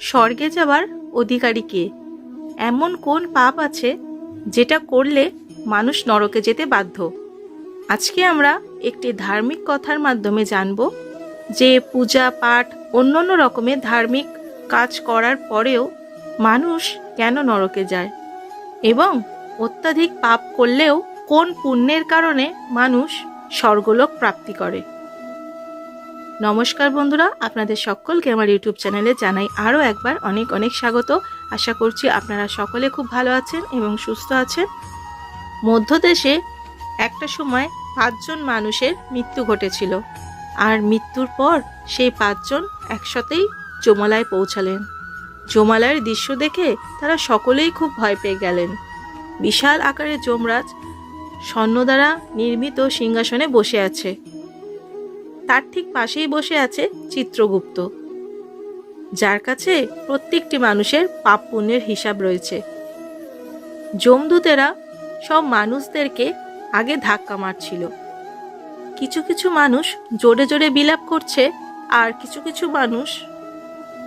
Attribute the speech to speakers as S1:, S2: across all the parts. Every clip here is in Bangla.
S1: স্বর্গে যাওয়ার অধিকারী কে? এমন কোন পাপ আছে যেটা করলে মানুষ নরকে যেতে বাধ্য? আজকে আমরা একটি ধার্মিক কথার মাধ্যমে জানব যে পূজা, পাঠ, অন্যান্য রকমের ধার্মিক কাজ করার পরেও মানুষ কেন নরকে যায়? এবং অত্যাধিক পাপ করলেও কোন পুণ্যের কারণে মানুষ স্বর্গলোক প্রাপ্তি করে? নমস্কার বন্ধুরা, আপনাদের সকলকে আমার ইউটিউব চ্যানেলে জানাই আরও একবার অনেক অনেক স্বাগত। আশা করছি আপনারা সকলে খুব ভালো আছেন এবং সুস্থ আছেন। মধ্যদেশে একটা সময় পাঁচজন মানুষের মৃত্যু ঘটেছিল আর মৃত্যুর পর সেই পাঁচজন একসাথেই জমালায় পৌঁছালেন। জমালয়ের দৃশ্য দেখে তারা সকলেই খুব ভয় পেয়ে গেলেন। বিশাল আকারের যমরাজ স্বর্ণ দ্বারা নির্মিত সিংহাসনে বসে আছে। তার ঠিক পাশেই বসে আছে চিত্রগুপ্ত। যার কাছে প্রত্যেকটি মানুষের পাপ পুণ্যের হিসাব রয়েছে। যমদূতেরা সব মানুষদেরকে আগে ধাক্কা মারছিল। কিছু কিছু মানুষ জোরে জোরে বিলাপ করছে, আর কিছু কিছু মানুষ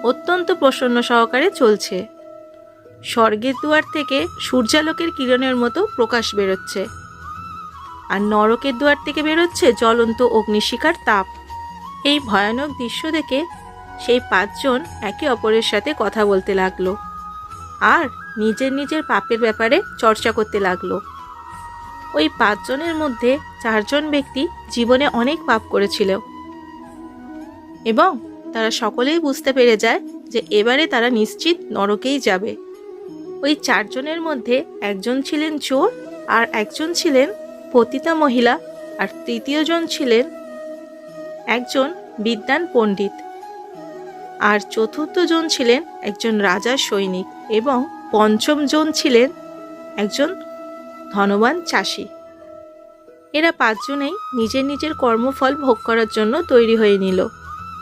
S1: অত্যন্ত প্রসন্ন সহকারে চলছে। স্বর্গের দুয়ার থেকে সূর্যালোকের কিরণের মতো প্রকাশ বেরোচ্ছে। আর নরকের দুয়ার থেকে বেরোচ্ছে জ্বলন্ত অগ্নিশিখার তাপ। এই ভয়ানক দৃশ্য দেখে সেই পাঁচজন একে অপরের সাথে কথা বলতে লাগল আর নিজের নিজের পাপের ব্যাপারে চর্চা করতে লাগল। ওই পাঁচজনের মধ্যে চারজন ব্যক্তি জীবনে অনেক পাপ করেছিল এবং তারা সকলেই বুঝতে পেরে যায় যে এবারে তারা নিশ্চিত নরকেই যাবে। ওই চারজনের মধ্যে একজন ছিলেন চোর আর একজন ছিলেন পতিতা মহিলা আর তৃতীয়জন ছিলেন একজন বিদ্যান পণ্ডিত। আর চতুর্থজন ছিলেন একজন রাজার সৈনিক এবং পঞ্চমজন ছিলেন একজন ধনবান চাষি। এরা পাঁচজনেই নিজের নিজের কর্মফল ভোগ করার জন্য তৈরি হয়ে নিল।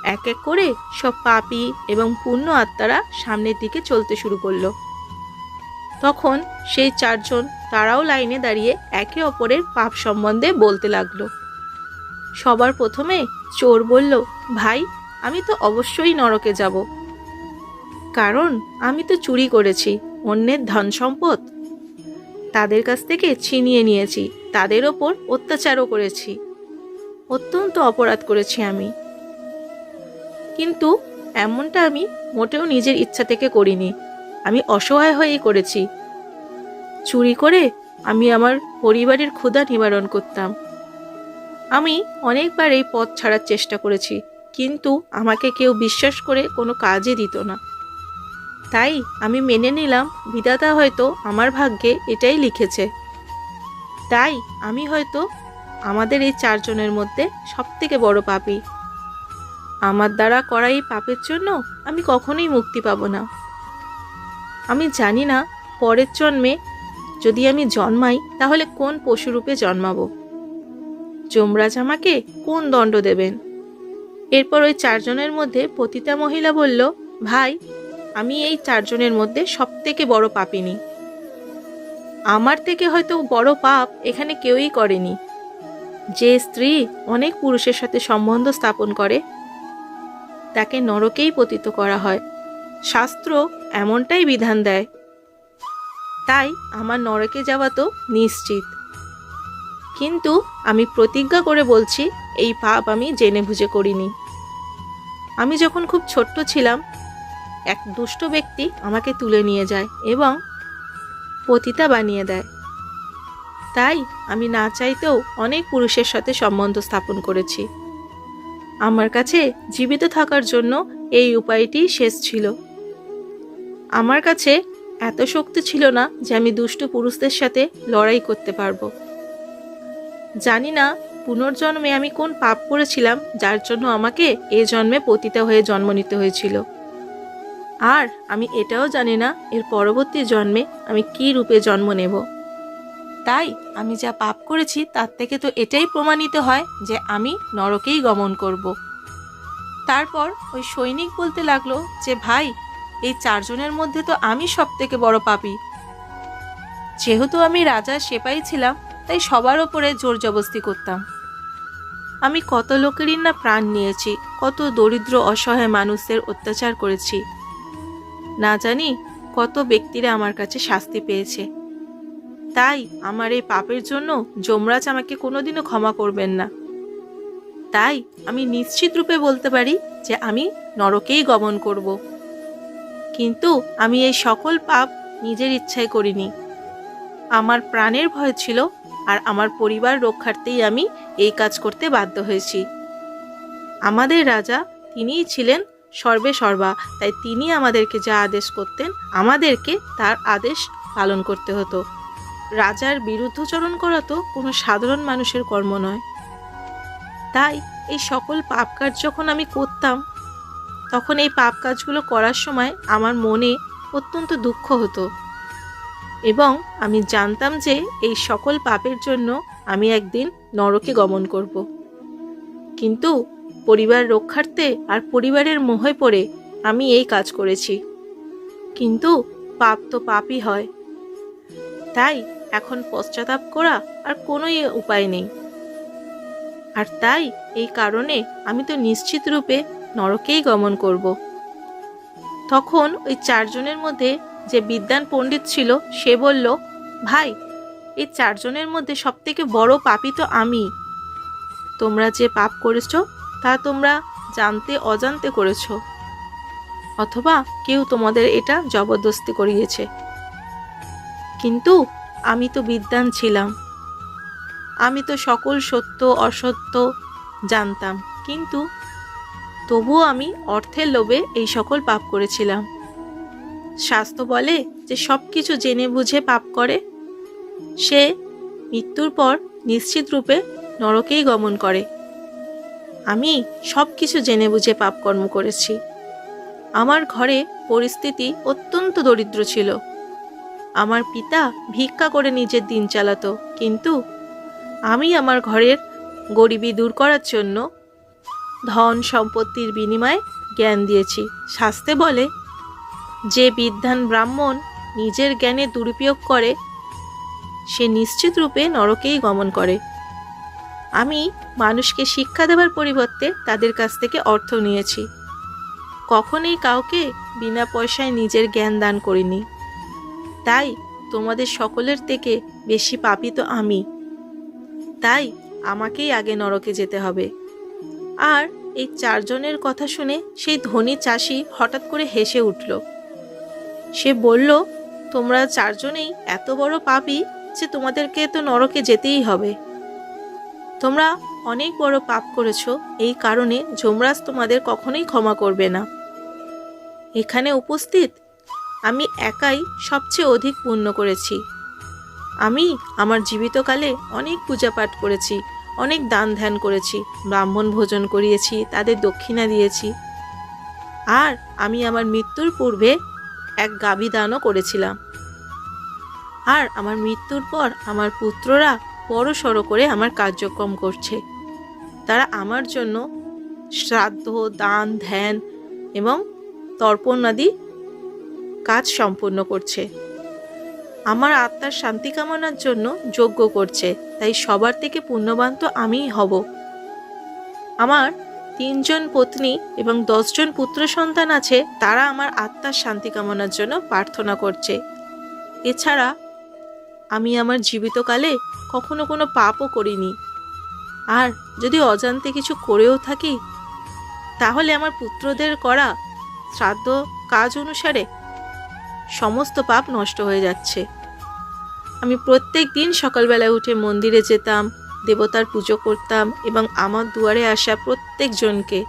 S1: এক এক করে সব পাপি এবং পূর্ণ আত্মারা সামনের দিকে চলতে শুরু করল। তখন সেই চারজন তারাও লাইনে দাঁড়িয়ে একে অপরের পাপ সম্বন্ধে বলতে লাগল। সবার প্রথমে চোর বলল, ভাই, আমি তো অবশ্যই নরকে যাব। কারণ আমি তো চুরি করেছি, অন্যের ধন সম্পদ। তাদের কাছ থেকে ছিনিয়ে নিয়েছি, তাদের ওপর অত্যাচারও করেছি। অত্যন্ত অপরাধ করেছি আমি। কিন্তু এমনটা আমি মোটেও নিজের ইচ্ছা থেকে করিনি। আমি অসহায় হয়েই করেছি। চুরি করে আমি আমার পরিবারের ক্ষুধা নিবারণ করতাম। আমি অনেকবার এই পথ ছাড়ার চেষ্টা করেছি, কিন্তু আমাকে কেউ বিশ্বাস করে কোনো কাজই দিত না। তাই আমি মেনে নিলাম, বিধাতা হয়তো আমার ভাগ্যে এটাই লিখেছে। তাই আমি হয়তো আমাদের এই চারজনের মধ্যে সবথেকে বড় পাপী। আমার দ্বারা করা এই পাপের জন্য আমি কখনোই মুক্তি পাবো না। আমি জানি না পরের জন্মে যদি আমি জন্মাই, তাহলে কোন পশুরূপে জন্মাবো? যমরাজ আমাকে কোন দণ্ড দেবেন? এরপর ওই চারজনের মধ্যে পতিতা মহিলা বলল, ভাই, আমি এই চারজনের মধ্যে সব থেকে বড় পাপিনি। আমার থেকে হয়তো বড় পাপ এখানে কেউই করেনি। যে স্ত্রী অনেক পুরুষের সাথে সম্বন্ধ স্থাপন করে, তাকে নরকেই পতিত করা হয়। শাস্ত্র এমনটাই বিধান দেয়। তাই আমার নরকে যাওয়া তো নিশ্চিত। কিন্তু আমি প্রতিজ্ঞা করে বলছি, এই পাপ আমি জেনে বুঝে করিনি। আমি যখন খুব ছোট্ট ছিলাম, এক দুষ্ট ব্যক্তি আমাকে তুলে নিয়ে যায় এবং পতিতা বানিয়ে দেয়। তাই আমি না চাইতেও অনেক পুরুষের সাথে সম্বন্ধ স্থাপন করেছি। আমার কাছে জীবিত থাকার জন্য এই উপায়টি শেষ ছিল। আমার কাছে এত শক্তি ছিল না যে আমি দুষ্ট পুরুষদের সাথে লড়াই করতে পারব। জানি না পুনর্জন্মে আমি কোন পাপ করেছিলাম, যার জন্য আমাকে এ জন্মে পতিতা হয়ে জন্ম নিতে হয়েছিল। আর আমি এটাও জানি না এর পরবর্তী জন্মে আমি কী রূপে জন্ম নেব। তাই আমি যা পাপ করেছি, তার থেকে তো এটাই প্রমাণিত হয় যে আমি নরকেই গমন করব। তারপর ওই সৈনিক বলতে লাগল যে, ভাই এই চারজনের মধ্যে তো আমি সব থেকে বড় পাপি। যেহেতু আমি রাজার সেপাই ছিলাম, তাই সবার ওপরে জোর জবস্তি করতাম। আমি কত লোকেরই না প্রাণ নিয়েছি, কত দরিদ্র অসহায় মানুষদের অত্যাচার করেছি। না জানি কত ব্যক্তিরা আমার কাছে শাস্তি পেয়েছে। তাই আমার এই পাপের জন্য যমরাজ আমাকে কোনোদিনও ক্ষমা করবেন না। তাই আমি নিশ্চিত রূপে বলতে পারি যে আমি নরকেই গমন করব। কিন্তু আমি এই সকল পাপ নিজের ইচ্ছায় করিনি। আমার প্রাণের ভয় ছিল আর আমার পরিবার রক্ষার্থেই আমি এই কাজ করতে বাধ্য হয়েছি। আমাদের রাজা তিনিই ছিলেন সর্বে সর্বা, তাই তিনি আমাদেরকে যা আদেশ করতেন, আমাদেরকে তার আদেশ পালন করতে হতো। রাজার বিরুদ্ধচরণ করা তো কোনো সাধারণ মানুষের কর্ম নয়। তাই এই সকল পাপ কাজ যখন আমি করতাম তখন এই পাপ কাজগুলো করার সময় আমার মনে অত্যন্ত দুঃখ হতো। এবং আমি জানতাম যে এই সকল পাপের জন্য আমি একদিন নরকে গমন করব। কিন্তু পরিবার রক্ষার্থে আর পরিবারের মোহে পড়ে আমি এই কাজ করেছি। কিন্তু পাপ তো পাপই হয়। তাই এখন পশ্চাতাপ করা আর কোনোই উপায় নেই। আর তাই এই কারণে আমি তো নিশ্চিত রূপে নরকেই গমন করব। তখন ওই চারজনের মধ্যে যে বিদ্যান পণ্ডিত ছিল, সে বলল, ভাই, এই চারজনের মধ্যে সবথেকে বড় পাপী তো আমি। তোমরা যে পাপ করেছ, তা তোমরা জানতে অজান্তে করেছ। অথবা কেউ তোমাদের এটা জবরদস্তি করিয়েছে। কিন্তু আমি তো বিদ্যান ছিলাম। আমি তো সকল সত্য, অসত্য জানতাম। কিন্তু তবুও আমি অর্থের লোভে এই সকল পাপ করেছিলাম। শাস্ত্র বলে যে সব কিছু জেনে বুঝে পাপ করে, সে মৃত্যুর পর নিশ্চিত রূপে নরকেই গমন করে। আমি সব কিছু জেনে বুঝে পাপকর্ম করেছি। আমার ঘরে পরিস্থিতি অত্যন্ত দরিদ্র ছিল। আমার পিতা ভিক্ষা করে নিজের দিন চালাতো, কিন্তু আমি আমার ঘরের গরিবি দূর করার জন্য ধন সম্পত্তির বিনিময়ে জ্ঞান দিয়েছি। শাস্তে বলে, যে বিদ্যান ব্রাহ্মণ নিজের জ্ঞানে দুরুপয়োগ করে, সে নিশ্চিত রূপে নরকেই গমন করে। আমি মানুষকে শিক্ষা দেওয়ার পরিবর্তে তাদের কাছ থেকে অর্থ নিয়েছি। কখনোই কাউকে বিনা পয়সায় নিজের জ্ঞান দান করিনি। তাই তোমাদের সকলের থেকে বেশি পাপি তো আমি। তাই আমাকেই আগে নরকে যেতে হবে। আর এই চারজনের কথা শুনে সেই ধনী চাষি হঠাৎ করে হেসে উঠল। সে বলল, তোমরা চারজনেই এত বড় পাপি যে তোমাদেরকে তো নরকে যেতেই হবে। তোমরা অনেক বড় পাপ করেছ, এই কারণে যমরাজ তোমাদের কখনোই ক্ষমা করবে না। এখানে উপস্থিত? আমি একাই সবচেয়ে অধিক পুণ্য করেছি। আমি আমার জীবিতকালে অনেক পূজা পাঠ করেছি অনেক দান ধ্যান করেছি, ব্রাহ্মণ ভোজন করিয়েছি, তাদের দক্ষিণা দিয়েছি। আর আমি আমার মৃত্যুর পূর্বে এক গাভী দানও করেছিলাম। আর আমার মৃত্যুর পর আমার পুত্ররা বড় সড়ো করে আমার কার্যক্রম করছে। তারা আমার জন্য শ্রাদ্ধ, দান, ধ্যান এবং তর্পণ আদি কাজ সম্পূর্ণ করছে। আমার আত্মার শান্তি কামনার জন্য যজ্ঞ করছে। তাই সবার থেকে পুণ্যবান তো আমিই হব। আমার তিনজন পত্নী এবং দশজন পুত্র সন্তান আছে, তারা আমার আত্মার শান্তি কামনার জন্য প্রার্থনা করছে। এছাড়া আমি আমার জীবিতকালে কখনো কোনো পাপও করিনি। আর যদি অজান্তে কিছু করেও থাকি, তাহলে আমার পুত্রদের করা শ্রাদ্ধ কাজ অনুসারে সমস্ত পাপ নষ্ট হয়ে যাচ্ছে। আমি প্রত্যেক দিন সকালবেলায় উঠে মন্দিরে যেতাম, দেবতার পুজো করতাম এবং আমার দুয়ারে আসা প্রত্যেকজনকে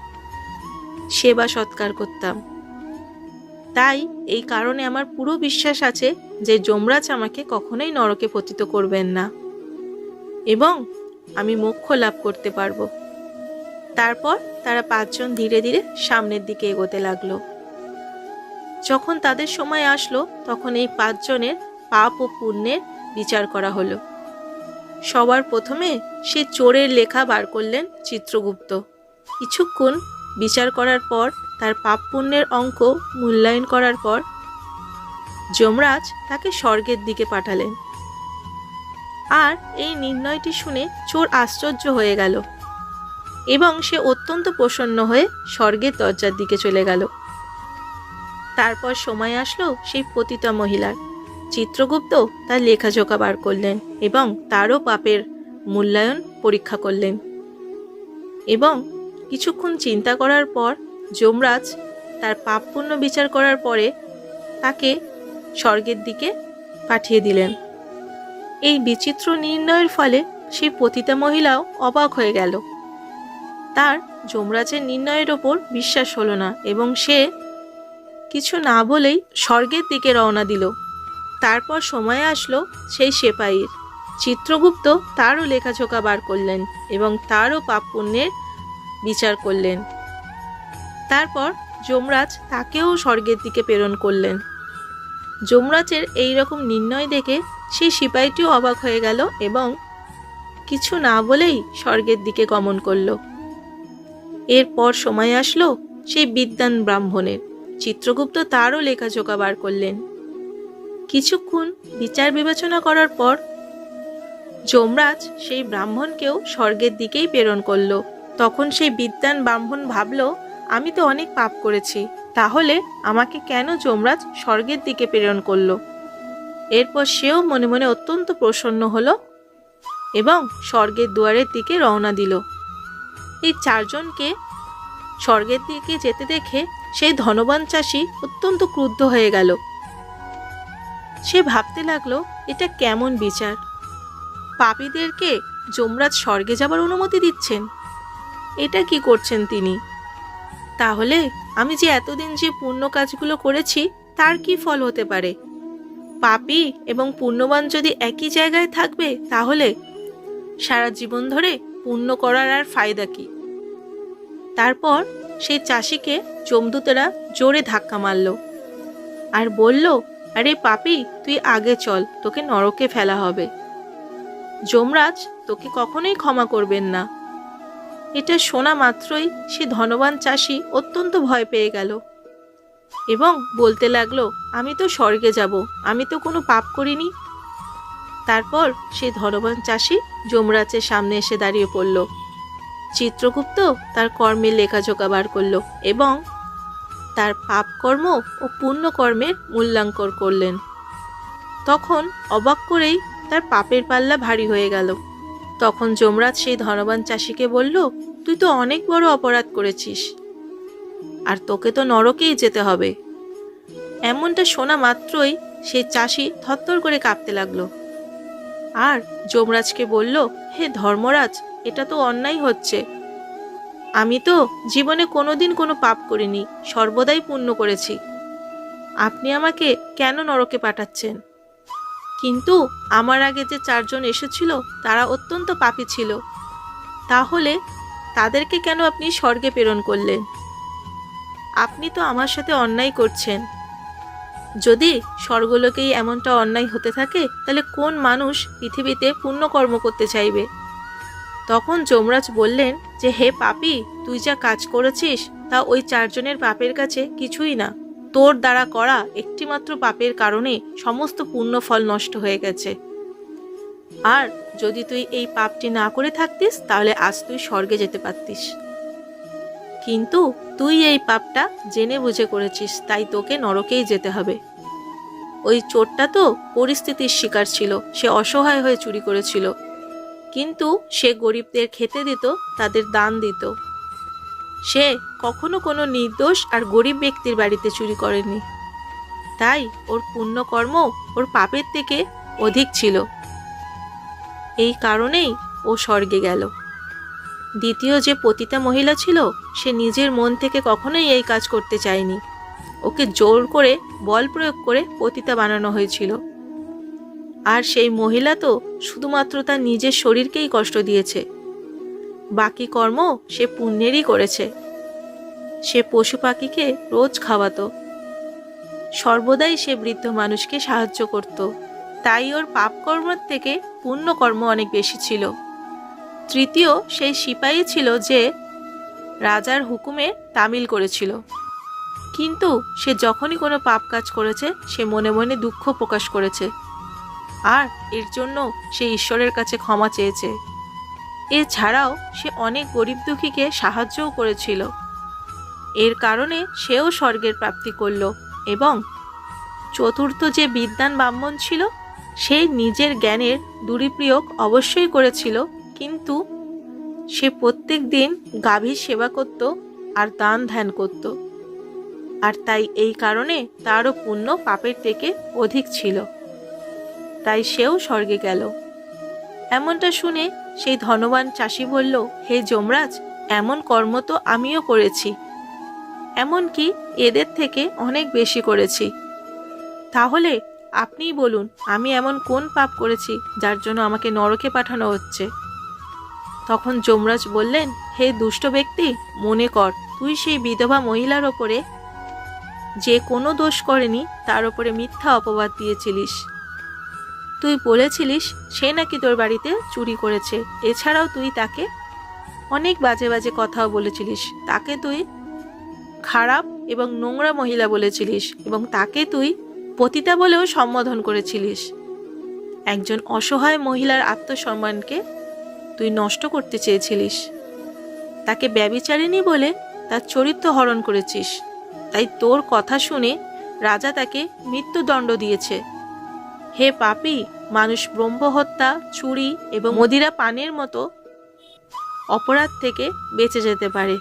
S1: সেবা সৎকার করতাম। তাই এই কারণে আমার পুরো বিশ্বাস আছে যে যমরাজ আমাকে কখনোই নরকে পতিত করবেন না এবং আমি মোক্ষ লাভ করতে পারব। তারপর তারা পাঁচজন ধীরে ধীরে সামনের দিকে এগোতে লাগল। যখন তাদের সময় আসলো, তখন এই পাঁচজনের পাপ ও পুণ্যের বিচার করা হলো। সবার প্রথমে সে চোরের লেখা বার করলেন চিত্রগুপ্ত। কিছুক্ষণ বিচার করার পর, তার পাপ পুণ্যের অঙ্ক মূল্যায়ন করার পর, যমরাজ তাকে স্বর্গের দিকে পাঠালেন। আর এই নির্ণয়টি শুনে চোর আশ্চর্য হয়ে গেল এবং সে অত্যন্ত প্রসন্ন হয়ে স্বর্গের দরজার দিকে চলে গেল। তারপর সময় আসলো সেই পতিতা মহিলার। চিত্রগুপ্ত তার লেখাজোকা বার করলেন এবং তারও পাপের মূল্যায়ন পরীক্ষা করলেন। এবং কিছুক্ষণ চিন্তা করার পর যমরাজ তার পাপ পুণ্য বিচার করার পরে তাকে স্বর্গের দিকে পাঠিয়ে দিলেন। এই বিচিত্র নির্ণয়ের ফলে সেই পতিতা মহিলাও অবাক হয়ে গেল। তার যমরাজের নির্ণয়ের ওপর বিশ্বাস হলো না এবং সে কিছু না বলেই স্বর্গের দিকে রওনা দিল। তারপর সময় আসলো সেই সেপাইয়ের। চিত্রগুপ্ত তারও লেখাঝোকা বার করলেন এবং তারও পাপ পুণ্যের বিচার করলেন। তারপর যমরাজ তাকেও স্বর্গের দিকে প্রেরণ করলেন। যমরাজের এই রকম নির্ণয় দেখে সেই সিপাহীটিও অবাক হয়ে গেল এবং কিছু না বলেই স্বর্গের দিকে গমন করল। এরপর সময় আসলো সেই বিদ্যান ব্রাহ্মণের। চিত্রগুপ্ত তারও লেখাজোকা বার করলেন। কিছুক্ষণ বিচার বিবেচনা করার পর যমরাজ সেই ব্রাহ্মণকেও স্বর্গের দিকেই প্রেরণ করল। তখন সেই বিদ্যান ব্রাহ্মণ ভাবল, আমি তো অনেক পাপ করেছি, তাহলে আমাকে কেন যমরাজ স্বর্গের দিকে প্রেরণ করল? এরপর সেও মনে মনে অত্যন্ত প্রসন্ন হলো এবং স্বর্গের দুয়ারের দিকে রওনা দিল। এই চারজনকে স্বর্গের দিকে যেতে দেখে সেই ধনবান চাষি অত্যন্ত ক্রুদ্ধ হয়ে গেল। সে ভাবতে লাগল, এটা কেমন বিচার? পাপীদেরকে যমরাজ স্বর্গে যাবার অনুমতি দিচ্ছেন। এটা কি করছেন তিনি? তাহলে আমি যে এতদিন যে পুণ্য কাজগুলো করেছি, তার কি ফল হতে পারে? পাপী এবং পুণ্যবান যদি একই জায়গায় থাকবে, তাহলে সারা জীবন ধরে পুণ্য করার আর ফায়দা কি? তারপর সেই চাষিকে চমদুতেরা জোরে ধাক্কা মারল। আর বলল আরে পাপি, তুই আগে চল, তোকে নরকে ফেলা হবে। যমরাজ, তোকে কখনোই ক্ষমা করবেন না। এটা শোনা মাত্রই সে ধনবান চাষি অত্যন্ত ভয় পেয়ে গেল। এবং বলতে লাগল, আমি তো স্বর্গে যাব, আমি তো কোনো পাপ করিনি। তারপর সে ধনবান চাষি যমরাজের সামনে এসে দাঁড়িয়ে পড়ল। চিত্রগুপ্ত তার কর্মের লেখাজোকা বার করল এবং তার পাপ কর্ম ও পুণ্য কর্মের মূল্যাঙ্কন করলেন। তখন অবাক করেই তার পাপের পাল্লা ভারী হয়ে গেল। তখন যমরাজ সেই ধনবান চাষিকে বলল, তুই তো অনেক বড় অপরাধ করেছিস। আর তোকে তো নরকেই যেতে হবে এমনটা শোনা মাত্রই সেই চাষি থরথর করে কাঁপতে লাগল। আর যমরাজকে বলল, হে ধর্মরাজ, এটা তো অন্যায় হচ্ছে। আমি তো জীবনে কোনোদিন কোনো পাপ করিনি, সর্বদাই পুণ্য করেছি। আপনি আমাকে কেন নরকে পাঠাচ্ছেন? কিন্তু আমার আগে যে চারজন এসেছিল, তারা অত্যন্ত পাপী ছিল। তাহলে তাদেরকে কেন আপনি স্বর্গে প্রেরণ করলেন? আপনি তো আমার সাথে অন্যায় করছেন। যদি স্বর্গলোকেই এমনটা অন্যায় হতে থাকে, তাহলে কোন মানুষ পৃথিবীতে পুণ্যকর্ম করতে চাইবে? তখন যমরাজ বললেন যে, হে পাপি, তুই যা কাজ করেছিস, তা ওই চারজনের পাপের কাছে কিছুই না। তোর দ্বারা করা একটিমাত্র পাপের কারণে সমস্ত পুণ্য ফল নষ্ট হয়ে গেছে। আর যদি তুই এই পাপটি না করে থাকতিস, তাহলে আজ তুই স্বর্গে যেতে পারতিস। কিন্তু তুই এই পাপটা জেনে বুঝে করেছিস, তাই তোকে নরকেই যেতে হবে। ওই চোরটা তো পরিস্থিতির শিকার ছিল, সে অসহায় হয়ে চুরি করেছিল। কিন্তু সে গরিবদের খেতে দিত, তাদের দান দিত। সে কখনো কোনো নির্দোষ আর গরিব ব্যক্তির বাড়িতে চুরি করেনি। তাই ওর পুণ্যকর্ম ওর পাপের থেকে অধিক ছিল। এই কারণেই ও স্বর্গে গেল। দ্বিতীয় যে পতিতা মহিলা ছিল, সে নিজের মন থেকে কখনোই এই কাজ করতে চায়নি। ওকে জোর করে বল প্রয়োগ করে পতিতা বানানো হয়েছিল। আর সেই মহিলা তো শুধুমাত্র তার নিজের শরীরকেই কষ্ট দিয়েছে। বাকি কর্ম সে পুণ্যেরই করেছে। সে পশু পাখিকে রোজ খাওয়াতো। সর্বদাই সে বৃদ্ধ মানুষকে সাহায্য করত। তাই ওর পাপকর্মের থেকে পুণ্যকর্ম অনেক বেশি ছিল। তৃতীয়, সেই সিপাহী ছিল যে রাজার হুকুমে তামিল করেছিল। কিন্তু সে যখনই কোনো পাপ কাজ করেছে, সে মনে মনে দুঃখ প্রকাশ করেছে। আর এর জন্য সে ঈশ্বরের কাছে ক্ষমা চেয়েছে। এছাড়াও সে অনেক গরিব দুঃখীকে সাহায্যও করেছিল। এর কারণে সেও স্বর্গের প্রাপ্তি করল এবং চতুর্থ যে বিদ্যান ব্রাহ্মণ ছিল, সে নিজের জ্ঞানের দুরিপ্রয়োগ অবশ্যই করেছিল, কিন্তু সে প্রত্যেক দিন গাভীর সেবা করত আর দান ধ্যান করত। আর তাই এই কারণে তারও পুণ্য পাপের থেকে অধিক ছিল। তাই সেও স্বর্গে গেল। এমনটা শুনে সেই ধনবান চাষি বলল, হে যমরাজ, এমন কর্ম তো আমিও করেছি। এমনকি এদের থেকে অনেক বেশি করেছি। তাহলে আপনিই বলুন, আমি এমন কোন পাপ করেছি যার জন্য আমাকে নরকে পাঠানো হচ্ছে? তখন যমরাজ বললেন, হে দুষ্ট ব্যক্তি, মনে কর, তুই সেই বিধবা মহিলার ওপরে যে কোনো দোষ করেনি, তার ওপরে মিথ্যা অপবাদ দিয়েছিলিস। তুই বলেছিলিস সে নাকি তোর বাড়িতে চুরি করেছে। এছাড়াও তুই তাকে অনেক বাজে বাজে কথাও বলেছিলিস। তাকে তুই খারাপ এবং নোংরা মহিলা বলেছিলিস এবং তাকে তুই পতিতা বলেও সম্বোধন করেছিলিস। একজন অসহায় মহিলার আত্মসম্মানকে তুই নষ্ট করতে চেয়েছিলিস। তাকে ব্যবিচারিণী বলে তার চরিত্র হরণ করেছিস। তাই তোর কথা শুনে রাজা তাকে মৃত্যুদণ্ড দিয়েছে। হে পাপি, মানুষ ব্রহ্মহত্যা, চুরি এবং মদিরা পানের মতো অপরাধ থেকে বেঁচে যেতে পারে।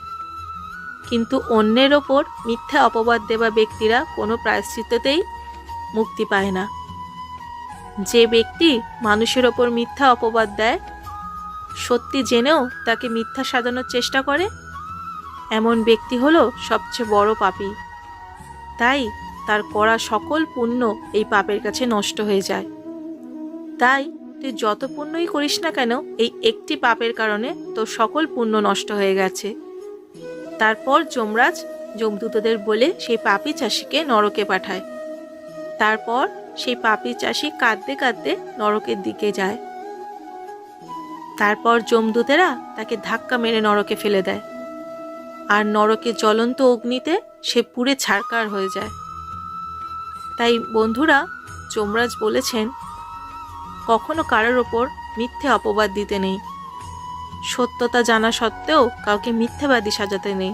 S1: কিন্তু অন্যের ওপর মিথ্যা অপবাদ দেওয়া ব্যক্তিরা কোনো প্রায়শ্চিত্ততেই মুক্তি পায় না। যে ব্যক্তি মানুষের ওপর মিথ্যা অপবাদ দেয়, সত্যি জেনেও তাকে মিথ্যা সাজানোর চেষ্টা করে? এমন ব্যক্তি হলো সবচেয়ে বড় পাপি। তাই তার করা সকল পুণ্য এই পাপের কাছে নষ্ট হয়ে যায়। তাই তুই যত পুণ্যই করিস না কেন, এই একটি পাপের কারণে তোর সকল পুণ্য নষ্ট হয়ে গেছে। তারপর যমরাজ যমদূতদের বলে সেই পাপি চাষিকে নরকে পাঠায়। তারপর সেই পাপি চাষি কাঁদতে কাঁদতে নরকের দিকে যায়। তারপর যমদূতেরা তাকে ধাক্কা মেরে নরকে ফেলে দেয়। আর নরকে জ্বলন্ত অগ্নিতে সে পুড়ে ছারকার হয়ে যায়। তাই বন্ধুরা, যমরাজ বলেছেন, কখনো কারোর ওপর মিথ্যে অপবাদ দিতে নেই। সত্যতা জানা সত্ত্বেও কাউকে মিথ্যাবাদী সাজাতে নেই।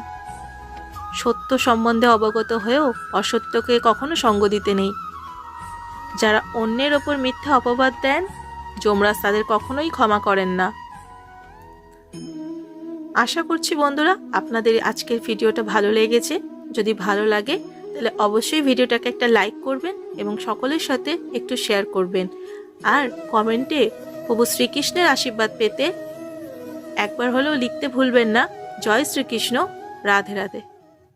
S1: সত্য সম্বন্ধে অবগত হয়েও অসত্যকে কখনো সঙ্গ দিতে নেই। যারা অন্যের ওপর মিথ্যে অপবাদ দেন, যমরাজ তাদের কখনোই ক্ষমা করেন না। আশা করছি বন্ধুরা, আপনাদের আজকের ভিডিওটা ভালো লেগেছে। যদি ভালো লাগে তাহলে অবশ্যই ভিডিওটাকে একটা লাইক করবেন এবং সকলের সাথে একটু শেয়ার করবেন। আর কমেন্টে প্রভু শ্রীকৃষ্ণের আশীর্বাদ পেতে একবার হলেও লিখতে ভুলবেন না। জয় শ্রীকৃষ্ণ। রাধে রাধে।